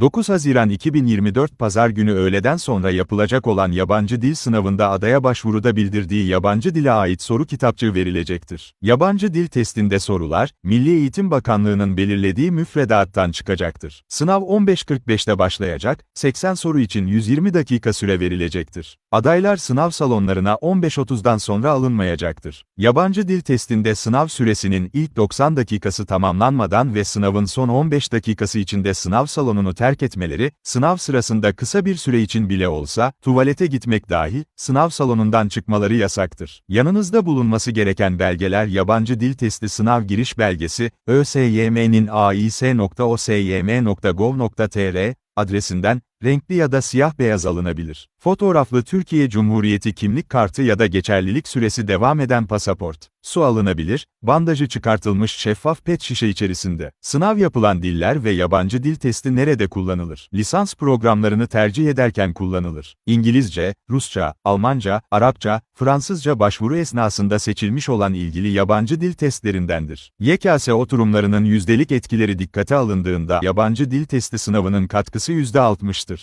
9 Haziran 2024 Pazar günü öğleden sonra yapılacak olan yabancı dil sınavında adaya başvuruda bildirdiği yabancı dile ait soru kitapçığı verilecektir. Yabancı dil testinde sorular, Milli Eğitim Bakanlığı'nın belirlediği müfredattan çıkacaktır. Sınav 15.45'te başlayacak, 80 soru için 120 dakika süre verilecektir. Adaylar sınav salonlarına 15.30'dan sonra alınmayacaktır. Yabancı dil testinde sınav süresinin ilk 90 dakikası tamamlanmadan ve sınavın son 15 dakikası içinde sınav salonunu terk etmeleri, sınav sırasında kısa bir süre için bile olsa, tuvalete gitmek dahil, sınav salonundan çıkmaları yasaktır. Yanınızda bulunması gereken belgeler yabancı dil testi sınav giriş belgesi, ÖSYM'nin ais.osym.gov.tr adresinden, renkli ya da siyah beyaz alınabilir. Fotoğraflı Türkiye Cumhuriyeti kimlik kartı ya da geçerlilik süresi devam eden pasaport. Su alınabilir, bandajı çıkartılmış şeffaf pet şişe içerisinde. Sınav yapılan diller ve yabancı dil testi nerede kullanılır? Lisans programlarını tercih ederken kullanılır. İngilizce, Rusça, Almanca, Arapça, Fransızca başvuru esnasında seçilmiş olan ilgili yabancı dil testlerindendir. YKS oturumlarının yüzdelik etkileri dikkate alındığında yabancı dil testi sınavının katkısı %60'tır.